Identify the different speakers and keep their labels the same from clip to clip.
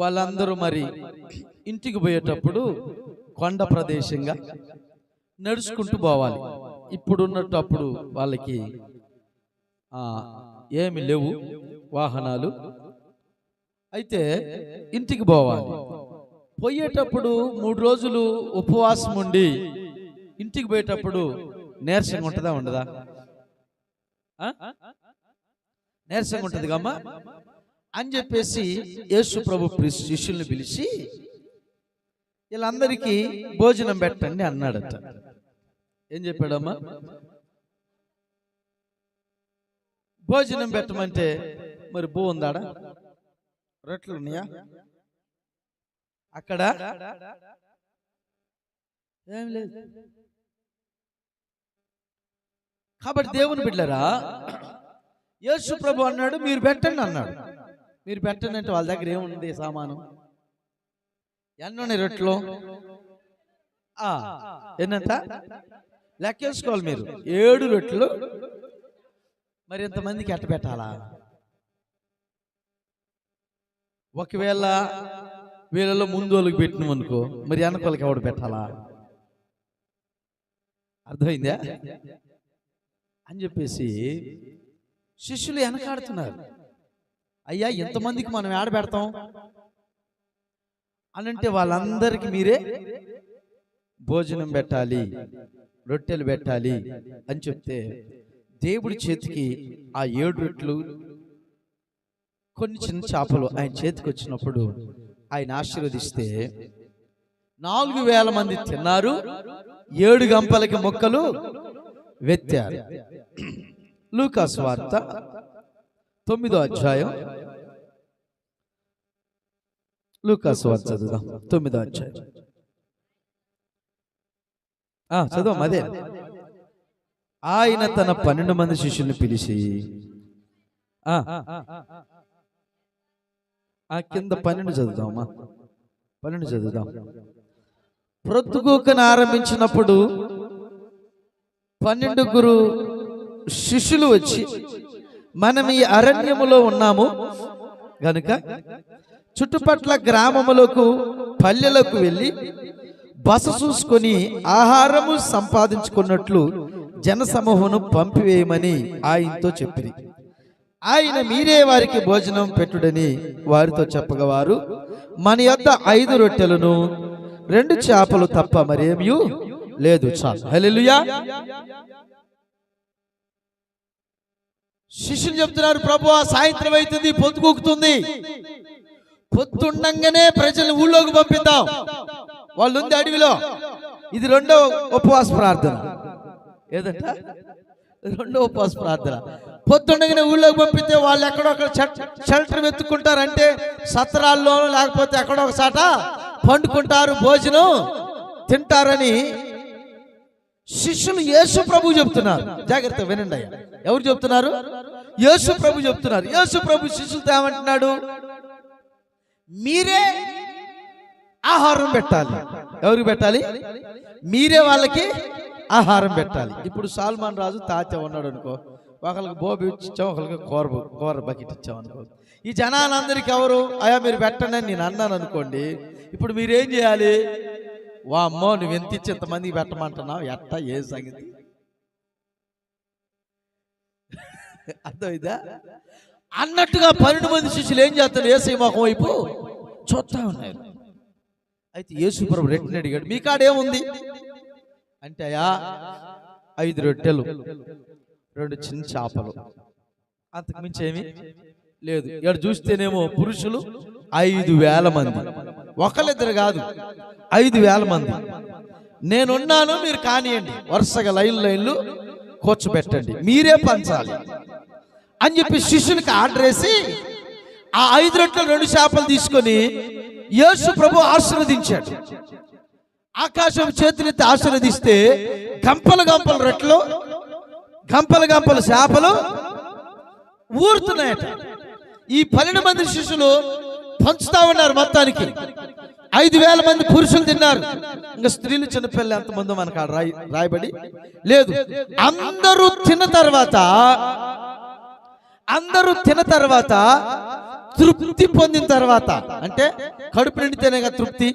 Speaker 1: వాళ్ళందరూ మరి ఇంటికి పోయేటప్పుడు కొండ ప్రదేశంగా నడుచుకుంటూ పోవాలి. ఇప్పుడున్నటప్పుడు వాళ్ళకి ఏమి లేవు వాహనాలు. అయితే ఇంటికి పోవాలి. పోయేటప్పుడు మూడు రోజులు ఉపవాసం ఉండి ఇంటికి పోయేటప్పుడు నీరసంగా ఉంటుందా ఉండదా? నీరసంగా ఉంటుంది కమ్మా అని చెప్పేసి యేసు ప్రభు శిష్యుల్ని పిలిచి వీళ్ళందరికీ భోజనం పెట్టండి అన్నాడట. ఏం చెప్పాడమ్మా? భోజనం పెట్టమంటే మరి భూ ఉందాడా? రొట్టెలు ఉన్నాయా? అక్కడ? ఏం లేదు. కాబట్టి దేవుని బిడ్డరా యేసు ప్రభు అన్నాడు మీరు పెట్టండి అన్నాడు. మీరు పెట్టనంటే వాళ్ళ దగ్గర ఏముంది సామాను? ఎన్నున్నాయి రొట్టెలు? ఎన్నంత? లెక్కేసుకోవాలి మీరు. ఏడు రొట్టెలు. మరి ఇంతమందికి ఎట్ట పెట్టాలా? ఒకవేళ వీళ్ళలో ముందు వాళ్ళకి పెట్టినాం అనుకో మరి వెనక ఎవడు పెట్టాలా? అర్థమైందా? అని చెప్పేసి శిష్యులు వెనకాడుతున్నారు. అయ్యా ఇంతమందికి మనం ఏడ పెడతాం? అని అంటే వాళ్ళందరికీ మీరే భోజనం పెట్టాలి రొట్టెలు పెట్టాలి అని చెప్తే దేవుడి చేతికి ఆ ఏడు రొట్టెలు కొన్ని చిన్న చేపలు ఆయన చేతికి వచ్చినప్పుడు ఆయన ఆశీర్వదిస్తే నాలుగు వేల మంది తిన్నారు ఏడు గంపలకి మొక్కలు వెత్తారు. లూకాస్ వార్త తొమ్మిదో అధ్యాయం. లూకాస్ వార్త చదువుదాం. తొమ్మిదో అధ్యాయం. ఆ, చదువు అదే. ఆయన తన పన్నెండు మంది శిష్యుల్ని పిలిచి ఆ, ఆ కింద పన్నెండు చదువుదామా? పన్నెండు చదువుదాం. ప్రొద్దుగూకను ఆరంభించినప్పుడు పన్నెండుగురు శిష్యులు వచ్చి మనం ఈ అరణ్యములో ఉన్నాము. గనుక చుట్టుపట్ల గ్రామములకు పల్లెలకు వెళ్ళి బస చూసుకొని ఆహారము సంపాదించుకున్నట్లు జనసమూహను పంపివేయమని ఆయనతో చెప్పింది ఆయన మీరే వారికి భోజనం పెట్టుడని వారితో చెప్పగవారు. మన యొద్ద ఐదు రొట్టెలను రెండు చేపలు తప్ప మరేమీ లేదు. చాలు. హలెలుయా శిష్యులు చెప్తున్నారు ప్రభు సాయంత్రం అవుతుంది పొద్దుకూకుతుంది పొద్దుండంగానే ప్రజలు ఊళ్ళోకి పంపిద్దాం. వాళ్ళు ఉంది అడవిలో. ఇది రెండో ఉపవాస ప్రార్థన. ఏదంట? రెండో ఉపవాస ప్రార్థన. పొద్దుండగానే ఊళ్ళోకి పంపితే వాళ్ళు ఎక్కడొక్కడ షెల్టర్ వెతుక్కుంటారంటే సత్రాల్లోనూ లేకపోతే ఎక్కడో ఒక చాట పండుకుంటారు భోజనం తింటారని శిష్యులు యేసు ప్రభు చెప్తున్నారు. జాగ్రత్త వినండి అయ్యా. ఎవరు చెప్తున్నారు? యేసు ప్రభు చెప్తున్నారు. యేసు ప్రభు శిష్యులతో ఏమంటున్నాడు? మీరే ఆహారం పెట్టాలి. ఎవరికి పెట్టాలి? మీరే వాళ్ళకి ఆహారం పెట్టాలి. ఇప్పుడు సాల్మాన్ రాజు తాత ఉన్నాడు అనుకో. ఒకరికి బోబి ఇచ్చాం ఒకరికి కూర కూర బకెట్ ఇచ్చాం అనుకో. ఈ జనాలందరికీ ఎవరు? అయ్యా మీరు పెట్టండి అని నేను అన్నాను అనుకోండి. ఇప్పుడు మీరేం చేయాలి? వామ్మో నువ్వు ఎంత ఇచ్చి ఎంతమందికి పెట్టమంటున్నావు? ఎట్ట? ఏ సంగతి? అర్థమైందా? అన్నట్టుగా పన్నెండు మంది శిష్యులు ఏం చేస్తారు? ఏసై మొఖం వైపు చూస్తా ఉన్నారు. అయితే యేసు ప్రభు రెట్టిని అడిగాడు మీ కాడేముంది అంటే అయ్యా ఐదు రొట్టెలు రెండు చిన్న చేపలు. అంతకుమించి ఏమి లేదు. ఇక్కడ చూస్తేనేమో పురుషులు ఐదు వేల మంది. ఒకళ్ళిద్దరు కాదు ఐదు వేల మంది. నేనున్నాను మీరు కానియండి. వరుసగా లైన్ లైన్లు కూర్చోబెట్టండి మీరే పంచాలి. అని చెప్పి శిష్యునికి ఆర్డర్ వేసి ఆ ఐదు రొట్టెలు రెండు చేపలు తీసుకొని యేసు ప్రభు ఆశీర్వదించాడు. ఆకాశం చేతులెత్తి ఆశీర్వదిస్తే గంపలు గంపలు రొట్టెలు గంపలు గంపలు చేపలు ఊరుతున్నాయట. ఈ పన్నెండు మంది శిష్యులు పంచుతా ఉన్నారు మొత్తానికి. ఐదు వేల మంది పురుషులు తిన్నారు. ఇంకా స్త్రీలు చిన్నపిల్లలు ఎంతమందో మనకు రాయి రాయబడి లేదు. అందరూ తిన్న తర్వాత అందరూ తిన్న తర్వాత తృప్తి పొందిన తర్వాత అంటే కడుపు నిండితేనే కదా తృప్తి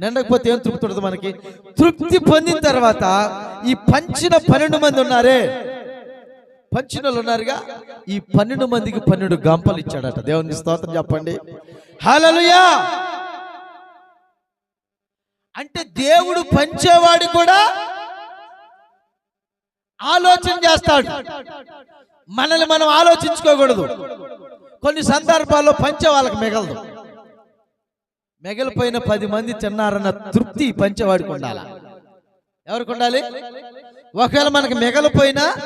Speaker 1: నిండకపోతే ఏం తృప్తి ఉండదు మనకి. తృప్తి పొందిన తర్వాత ఈ పంచిన పన్నెండు మంది ఉన్నారే. పంచిన వాళ్ళు ఉన్నారుగా. ఈ పన్నెండు మందికి పన్నెండు గంపలు ఇచ్చాడట. దేవుని స్తోత్రం చెప్పండి. హలలుయా అంటే దేవుడు పంచేవాడు కూడా ఆలోచన చేస్తాడు. మనల్ని మనం ఆలోచించుకోకూడదు. కొన్ని సందర్భాల్లో పంచే వాళ్ళకి మిగలదు. మిగిలిపోయిన పది మంది తిన్నారన్న తృప్తి పంచేవాడికి ఉండాలి. ఎవరికి ఉండాలి? ఒకవేళ మనకి మిగలిపోయినా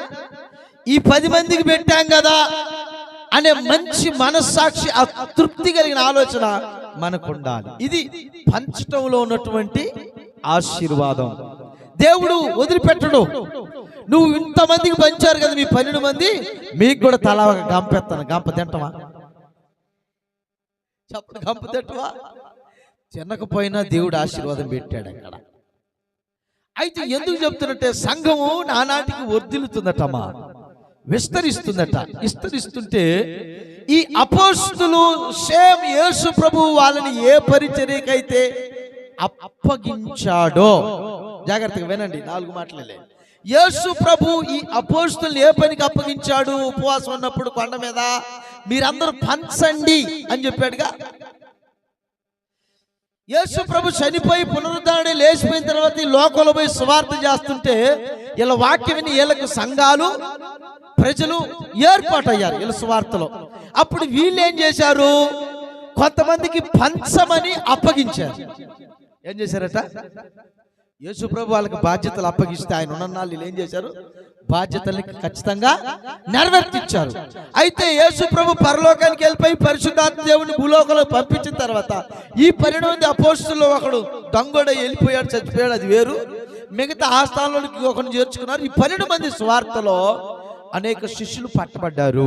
Speaker 1: ఈ పది మందికి పెట్టాం కదా. అనే మంచి మనస్సాక్షి ఆ తృప్తి కలిగిన ఆలోచన మనకు ఉండాలి ఇది పంచటంలో ఉన్నటువంటి ఆశీర్వాదం. దేవుడు వదిలిపెట్టడు. నువ్వు ఇంతమందికి పంచారు కదా మీ పన్నెండు మంది మీకు కూడా తలా ఒక గంప గంప తింటమా చెప్పడు గంప తింటవా? తినకపోయినా దేవుడు ఆశీర్వాదం పెట్టాడు అక్కడ. అయితే ఎందుకు చెప్తున్నట్టే సంఘము నానాటికి వర్ధిల్లుతుందటమ్మా. విస్తరిస్తుందట. విస్తరిస్తుంటే ఈ అపోస్తులు సేమ్ యేసు ప్రభు వాళ్ళని ఏ పరిచర్యకైతే అప్పగించాడో. జాగ్రత్తగా వినండి నాలుగు మాటలే. యేసు ప్రభు ఈ అపోస్తుల్ని ఏ పనికి అప్పగించాడు? ఉపవాసం ఉన్నప్పుడు కొండ మీద. మీరందరూ పంచండి అని చెప్పాడుగా. యేసు ప్రభు చనిపోయి పునరుద్ధరణ లేచిపోయిన తర్వాత ఈ లోకంలో పోయి స్వార్థ చేస్తుంటే ఇలా వాక్యం విని వీళ్ళకు సంఘాలు ప్రజలు ఏర్పాటయ్యారు వీళ్ళ స్వార్థలో అప్పుడు వీళ్ళు ఏం చేశారు? కొంతమందికి పంచమని అప్పగించారు. ఏం చేశారట? యేసు ప్రభు వాళ్ళకి బాధ్యతలు అప్పగిస్తే ఆయన ఉన్న వీళ్ళు ఏం చేశారు? బాధ్యతల్ని ఖచ్చితంగా నెరవేర్తించారు అయితే యేసు ప్రభు పరలోకానికి వెళ్ళిపోయి పరిశుద్ధాత్మ దేవుని భూలోకంలో పంపించిన తర్వాత ఈ పన్నెండు మంది అపోస్తుల్లో ఒకడు దొంగడ వెళ్ళిపోయాడు చచ్చిపోయాడు అది వేరు. మిగతా ఆ స్థానంలోకి ఒకరిని చేర్చుకున్నారు. ఈ పన్నెండు మంది స్వార్థలో అనేక శిష్యులు పట్టబడ్డారు.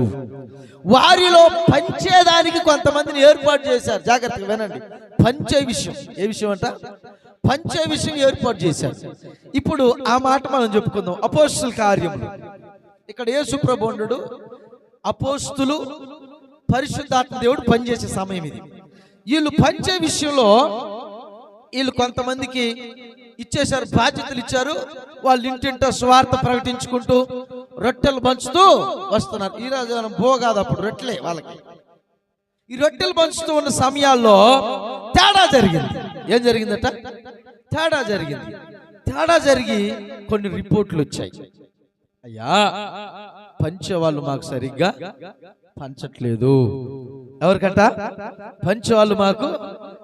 Speaker 1: వారిలో పంచేదానికి కొంతమందిని ఏర్పాటు చేశారు. జాగ్రత్తగా వినండి. పంచే విషయం. ఏ విషయం అంట? పంచే విషయం ఏర్పాటు చేశారు. ఇప్పుడు ఆ మాట మనం చెప్పుకుందాం. అపోస్తుల కార్యములు ఇక్కడ యేసు ప్రభుండు అపోస్తులు పరిశుద్ధాత్మ దేవుడు పనిచేసే సమయం ఇది. వీళ్ళు పంచే విషయంలో వీళ్ళు కొంతమందికి ఇచ్చేశారు బాధ్యతలు ఇచ్చారు. వాళ్ళు ఇంటింట స్వార్థ ప్రకటించుకుంటూ రొట్టెలు పంచుతూ వస్తున్నారు. ఈ రోజు మనం బో కాదు అప్పుడు రొట్టెలే వాళ్ళకి. ఈ రొట్టెలు పంచుతూ ఉన్న సమయాల్లో తేడా జరిగింది. ఏం జరిగిందట? తేడా జరిగింది. తేడా జరిగి కొన్ని రిపోర్ట్లు వచ్చాయి. అయ్యా పంచేవాళ్ళు మాకు సరిగ్గా పంచట్లేదు. ఎవరికంట? పంచేవాళ్ళు మాకు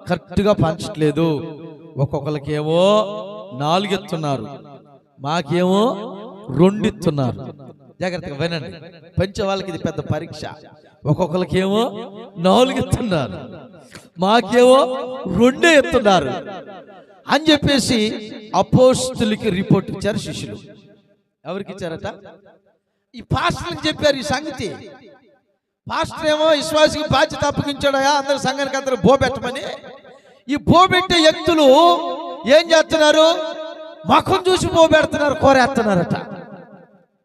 Speaker 1: కరెక్ట్గా పంచట్లేదు. ఒక్కొక్కరికేమో నాలుగెత్తున్నారు. మాకేమో రెండిస్తున్నారు జాగ్రత్తగా వినండి. పంచే వాళ్ళకి ఇది పెద్ద పరీక్ష. ఒక్కొక్కరికేమో నాలుగు ఎత్తున్నారు. మాకేమో రెండే ఎత్తున్నారు. అని చెప్పేసి అపోస్తులకి రిపోర్ట్ ఇచ్చారు శిష్యులు. ఎవరికి ఇచ్చారట? ఈ పాస్టర్కి చెప్పారు ఈ సంగతి. పాస్టర్ ఏమో విశ్వాసికి బాధ్యత అప్పగించాడయా? అందరు సంఘానికి అందరూ బోబెట్టమని ఈ బోబెట్టే వ్యక్తులు ఏం చేస్తున్నారు? ముఖం చూసి బోబెడుతున్నారు కోరేస్తున్నారట.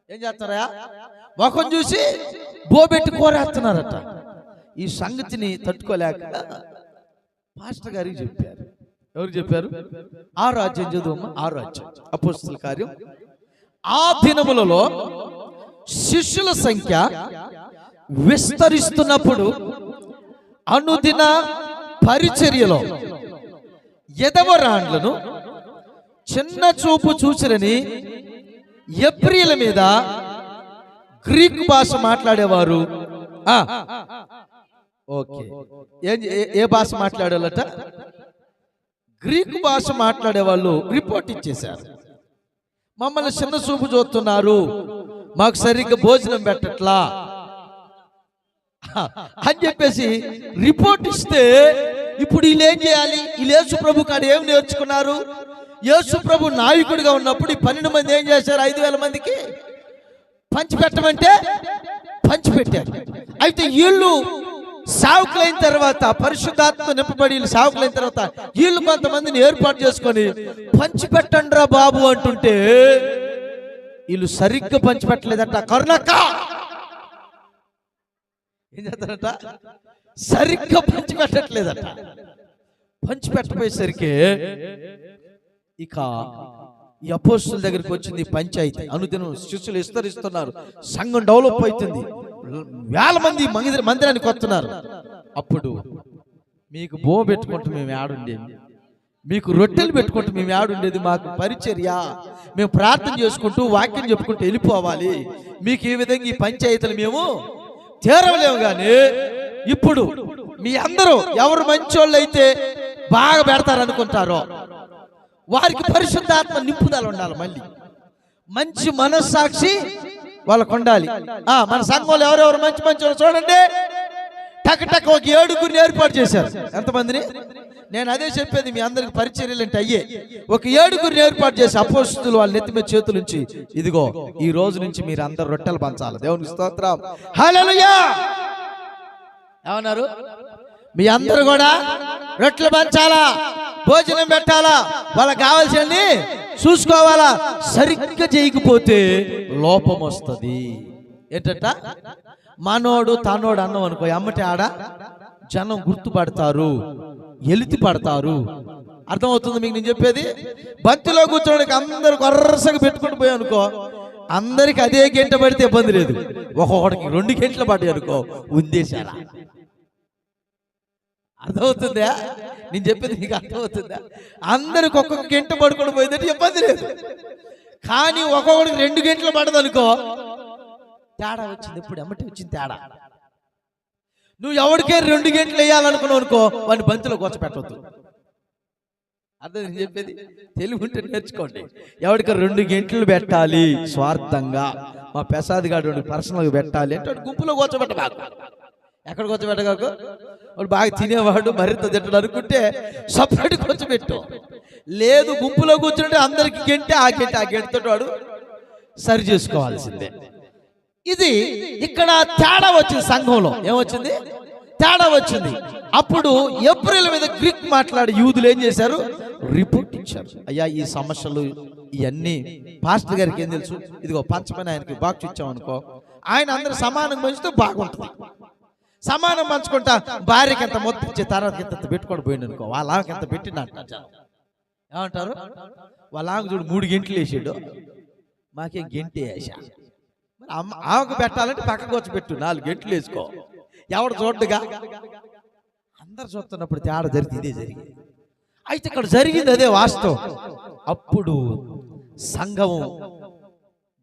Speaker 1: ఏం చేస్తారా? ముఖం చూసి బోబెట్టి కోరేస్తున్నారట. ఈ సంగతిని తట్టుకోలేక పాస్టర్ గారికి చెప్పారు. ఎవరు చెప్పారు? ఆ రాజ్యం చదువు ఆ రాజ్యం. అపోస్తుల కార్యం. ఆ దినములలో శిష్యుల సంఖ్య విస్తరిస్తున్నప్పుడు అనుదిన పరిచర్యలో ఎదవరాండ్లను చిన్న చూపు చూసిరని ఎబ్రిల మీద గ్రీక్ భాష మాట్లాడేవారు. ఓకే. ఏం- ఏ- భాష మాట్లాడాలట? గ్రీక్ భాష మాట్లాడే వాళ్ళు రిపోర్ట్ ఇచ్చేశారు. మమ్మల్ని చిన్న చూపు చూస్తున్నారు. మాకు సరిగ్గా భోజనం పెట్టట్లా. అని చెప్పేసి రిపోర్ట్ ఇస్తే ఇప్పుడు వీళ్ళు ఏం చేయాలి? వీళ్ళు యేసు ప్రభు కాడ ఏం నేర్చుకున్నారు? యేసు ప్రభు నాయకుడిగా ఉన్నప్పుడు ఈ పన్నెండు మంది ఏం చేశారు? ఐదు వేల మందికి పంచిపెట్టమంటే పంచిపెట్టారు అయితే వీళ్ళు సావుకులైన తర్వాత పరిశుద్ధాత్మ నింపబడి వీళ్ళు సావుకులైన తర్వాత వీళ్ళు కొంతమందిని ఏర్పాటు చేసుకొని పంచిపెట్టండిరా బాబు అంటుంటే వీళ్ళు సరిగ్గా పంచిపెట్టలేదట కరుణక్క! ఏం చేస్తారట? సరిగ్గా పంచి పంచిపెట్టపోయేసరికి పంచి ఇక ఈ అపోస్తుల దగ్గరికి వచ్చింది ఈ పంచాయతీ. అనుదినం శిష్యులు విస్తరిస్తున్నారు. సంఘం డెవలప్ అవుతుంది. వేల మంది మందిర మందిరానికి వస్తున్నారు. అప్పుడు మీకు బో పెట్టుకుంటూ మేము ఆడుండేది మీకు రొట్టెలు పెట్టుకుంటూ మేము ఆడుండేది మాకు పరిచర్య. మేము ప్రార్థన చేసుకుంటూ వాక్యం చెప్పుకుంటూ వెళ్ళిపోవాలి. మీకు ఈ విధంగా ఈ పంచాయతీలు మేము చేరవలేము కానీ ఇప్పుడు మీ అందరూ ఎవరు మంచోళ్ళు అయితే బాగా పెడతారు అనుకుంటారో వారికి పరిశుద్ధాత్మ నింపుదల ఉండాలి మళ్ళీ. మంచి మనస్సాక్షి వాళ్ళకు ఉండాలి. ఆ మన సంఘంలో ఎవరెవరు మంచి మంచి చూడండి. టక్ టక్ ఒక ఏడుగురిని ఏర్పాటు చేశారు. ఎంతమందిని? నేను అదే చెప్పేది మీ అందరికి పరిచర్యలు అంటే అయ్యే. ఒక ఏడుగురిని ఏర్పాటు చేసి అపోస్తులు వాళ్ళ నెత్తి మీద చేతుల నుంచి ఇదిగో ఈ రోజు నుంచి మీరు అందరు రొట్టెలు పంచాలి. దేవునికి స్తోత్రం. హల్లెలూయా! ఏమన్నారు? మీ అందరూ కూడా రొట్టెలు పంచాలా? భోజనం పెట్టాలా? వాళ్ళకి కావాల్సింది చూసుకోవాలా? సరిగ్గా చేయకపోతే లోపం వస్తుంది. ఏంటంట? మనోడు తనోడు అన్నం అనుకో అమ్మటి ఆడ జనం గుర్తుపడతారు ఎలితి పడతారు. అర్థమవుతుంది మీకు నేను చెప్పేది? బంతిలో కూర్చోడానికి అందరు వరుసగా పెట్టుకుంటూ పోయి అనుకో అందరికి అదే గంట పడితే ఇబ్బంది లేదు. ఒక్కొక్కడికి రెండు గంటలు పడ్డాయి అనుకో ఉందేశారా? అర్థమవుతుందా? నేను చెప్పింది నీకు అర్థమవుతుందా? అందరికి ఒక్కొక్క గంట పడుకొని పోయిందంటే ఇబ్బంది లేదు. కానీ ఒక్కొక్కడికి రెండు గంటలు పడదు అనుకో తేడా వచ్చింది. ఇప్పుడు ఎమ్మటి వచ్చింది తేడా. నువ్వు ఎవరికే రెండు గంటలు వేయాలనుకున్నావు అనుకో వాడిని బంతిలో కూర్చోపెట్టవద్దు అర్థం నేను చెప్పేది? తెలుగు ఉంటే నేర్చుకోండి. ఎవరికి రెండు గంటలు పెట్టాలి స్వార్థంగా మా ప్రసాద్ గారు పర్సనల్గా పెట్టాలి అంటే గుంపులో కూర్చోబెట్టబాకు. ఎక్కడ కూర్చోబెట్టగాకు వాడు బాగా తినేవాడు మరింత తింటాడు అనుకుంటే సపరేట్ కూర్చోబెట్టు లేదు గుంపులో కూర్చుంటే అందరికి గెంటే ఆ గంటే ఆ గెంటతో వాడు సరి చేసుకోవాల్సిందే. ఇది ఇక్కడ తేడా వచ్చింది సంఘంలో. ఏమొచ్చింది? తేడా వచ్చింది. అప్పుడు ఏప్రిల్ మీద గ్రీక్ మాట్లాడి యూదులు ఏం చేశారు? రిపోర్ట్ ఇచ్చారు. అయ్యా ఈ సమస్యలు ఇవన్నీ పాస్టర్ గారికి ఏం తెలుసు? ఇదిగో పంచమని ఆయనకి బాక్స్ ఇచ్చామనుకో ఆయన అందరు సమానం పంచితే బాగుంటుంది. సమానం పంచుకుంటా భార్యకి ఎంత మొత్తం ఇచ్చే తర్వాత ఇంత పెట్టుకొని పోయింది అనుకో వాళ్ళ ఆమెకి ఎంత పెట్టిన ఏమంటారు? వాళ్ళ ఆమెకు చూడు మూడు గంటలు వేసాడు. మాకేం గంటి వేసా? మరి అమ్మ ఆమెకు పెట్టాలంటే పక్కకు వచ్చి పెట్టు నాలుగు గంటలు వేసుకో. ఎవడు చూడ్డుగా? అందరు చూస్తున్నప్పుడు తేడా జరిగింది ఇదే జరిగింది. అయితే ఇక్కడ జరిగింది అదే వాస్తవం. అప్పుడు సంఘం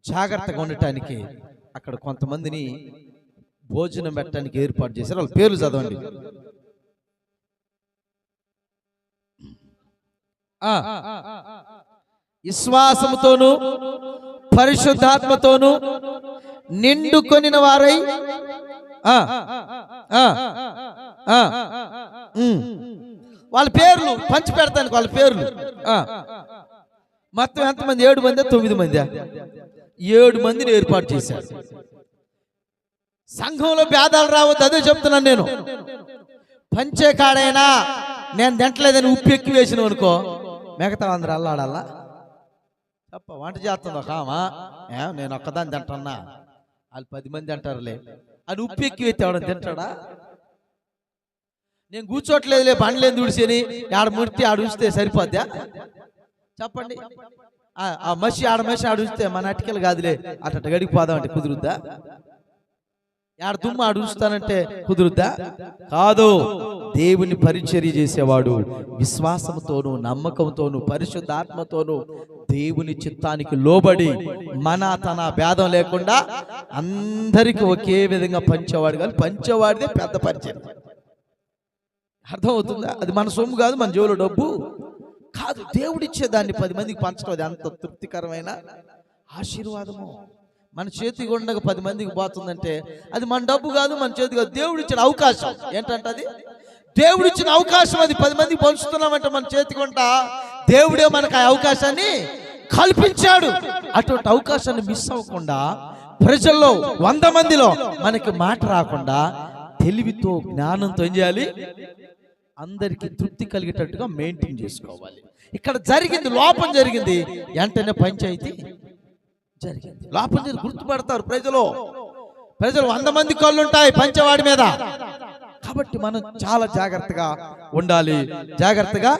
Speaker 1: జాగ్రత్తగా ఉండటానికి అక్కడ కొంతమందిని భోజనం పెట్టడానికి ఏర్పాటు చేశారు. వాళ్ళ పేర్లు చదవండి. విశ్వాసముతోను పరిశుద్ధాత్మతోను నిండుకొనిన వారై వాళ్ళ పేర్లు పంచి పెడతాను వాళ్ళ పేర్లు. మొత్తం ఎంతమంది? ఏడు మంది? తొమ్మిది మంది? ఏడు మందిని ఏర్పాటు చేశారు. సంఘంలో భేదాలు రావద్దు అదే చెప్తున్నాను నేను. పంచే కాడైనా నేను తింటలేదని ఉప్పు ఎక్కువ వేసిన అనుకో మిగతా అందరు అల్లాడల్లా. తప్ప వంట చేస్తుంది ఒక ఆమా. నేను ఒక్కదాన్ని తింటన్నా? వాళ్ళు పది మంది అంటారులే అది ఉప్పు ఎక్కువ అయితే ఎవడని తింటాడా? నేను కూర్చోట్లేదులే బండ్లేని దుడిసేని ఆడ ముడితే ఆడ ఉంచితే సరిపోద్దా? చెప్పండి. ఆ, మసి ఆడ మసి ఆడ ఉంచితే మన అటికలు కాదులే అట్ట గడికి పోదామంటే కుదురుద్దా? ఆడ దుమ్ము ఆడ ఉంచుతానంటే కుదురుద్దా? కాదు దేవుని పరిచర్య చేసేవాడు విశ్వాసంతోను నమ్మకంతోను పరిశుద్ధాత్మతోను దేవుని చిత్తానికి లోబడి మన తన భేదం లేకుండా అందరికి ఒకే విధంగా పంచేవాడు కానీ పంచేవాడిదే పెద్ద పరిచయం. అర్థమవుతుందా? అది మన సొమ్ము కాదు మన జోలో డబ్బు. కాదు దేవుడిచ్చే దాన్ని పది మందికి పంచడం అది అంత తృప్తికరమైన ఆశీర్వాదము. మన చేతికి ఉండగా పది మందికి పోతుందంటే అది మన డబ్బు కాదు మన చేతి కాదు. దేవుడు ఇచ్చిన అవకాశం. ఏంటంటే అది దేవుడు ఇచ్చిన అవకాశం అది పది మందికి పంచుతున్నామంటే మన చేతికి ఉంట దేవుడే మనకు ఆ అవకాశాన్ని కల్పించాడు. అటువంటి అవకాశాన్ని మిస్ అవ్వకుండా ప్రజల్లో వంద మందిలో మనకి మాట రాకుండా తెలివితో జ్ఞానంతో ఏం చేయాలి? అందరికి తృప్తి కలిగేటట్టుగా మెయింటైన్ చేసుకోవాలి. ఇక్కడ జరిగింది లోపం జరిగింది. వెంటనే పంచాయతీ జరిగింది. లోపల గుర్తుపడతారు ప్రజలు. ప్రజలు వంద మంది కళ్ళు ఉంటాయి పంచవాడి మీద. కాబట్టి మనం చాలా జాగ్రత్తగా ఉండాలి. జాగ్రత్తగా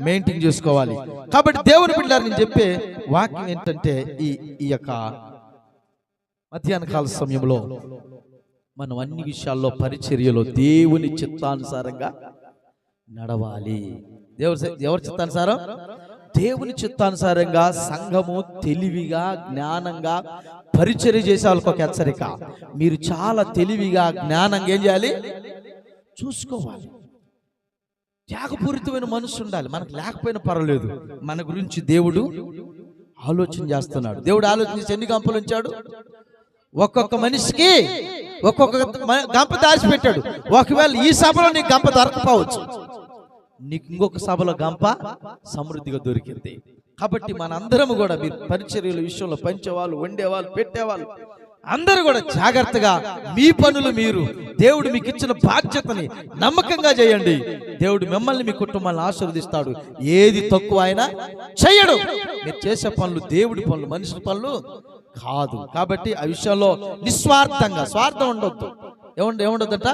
Speaker 1: మెయింటైన్ చేసుకోవాలి. కాబట్టి దేవుని బిడ్డారు నేను చెప్పే వాక్యం ఏంటంటే ఈ ఈ యొక్క మధ్యాహ్న కాల సమయంలో మనం అన్ని విషయాల్లో పరిచర్యలో దేవుని చిత్తానుసారంగా నడవాలి. దేవుని ఎవరి చిత్తానుసారం? దేవుని చిత్తానుసారంగా సంఘము తెలివిగా జ్ఞానంగా పరిచర్య చేసే వాళ్ళకి ఒక హెచ్చరిక. మీరు చాలా తెలివిగా జ్ఞానంగా ఏం చేయాలి? చూసుకోవాలి. త్యాగపూరితమైన మనసు ఉండాలి. మనకు లేకపోయినా పర్వాలేదు. మన గురించి దేవుడు ఆలోచన చేస్తున్నాడు. దేవుడు ఆలోచించి ఎన్ని గంపలు ఉంచాడు? ఒక్కొక్క మనిషికి ఒక్కొక్క గంప దాచిపెట్టాడు. ఒకవేళ ఈ సభలో నీకు గంప దొరకపోవచ్చు నీకు ఇంకొక సభలో గంప సమృద్ధిగా దొరికింది. కాబట్టి మనందరం కూడా మీరు పరిచర్యల విషయంలో పంచేవాళ్ళు వండేవాళ్ళు పెట్టేవాళ్ళు అందరూ కూడా జాగ్రత్తగా మీ పనులు మీరు దేవుడు మీకు ఇచ్చిన బాధ్యతని నమ్మకంగా చేయండి. దేవుడు మిమ్మల్ని మీ కుటుంబాన్ని ఆశీర్వదిస్తాడు. ఏది తక్కువ అయినా చేయడు. మీరు చేసే పనులు దేవుడి పనులు మనుషుల పనులు కాదు. కాబట్టి ఆ విషయంలో నిస్వార్థంగా స్వార్థం ఉండొద్దు. ఏముండ ఏముండొద్దట?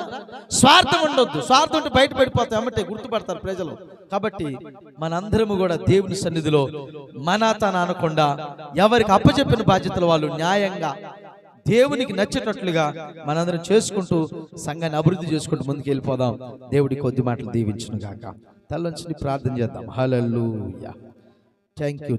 Speaker 1: స్వార్థం ఉండొద్దు. స్వార్థం ఉంటే బయట పడిపోతాం ఏమంటే గుర్తుపడతారు ప్రజలు. కాబట్టి మనందరము కూడా దేవుని సన్నిధిలో మన తన అనకుండా ఎవరికి అప్పచెప్పిన బాధ్యతలు వాళ్ళు న్యాయంగా దేవునికి నచ్చేటట్లుగా మనందరం చేసుకుంటూ సంఘాన్ని అభివృద్ధి చేసుకుంటూ ముందుకు వెళ్ళిపోదాం. దేవుడి కొద్ది మాటలు దీవించును గాక తల్లంచుని ప్రార్థన చేద్దాం. హలల్లు థ్యాంక్ యూ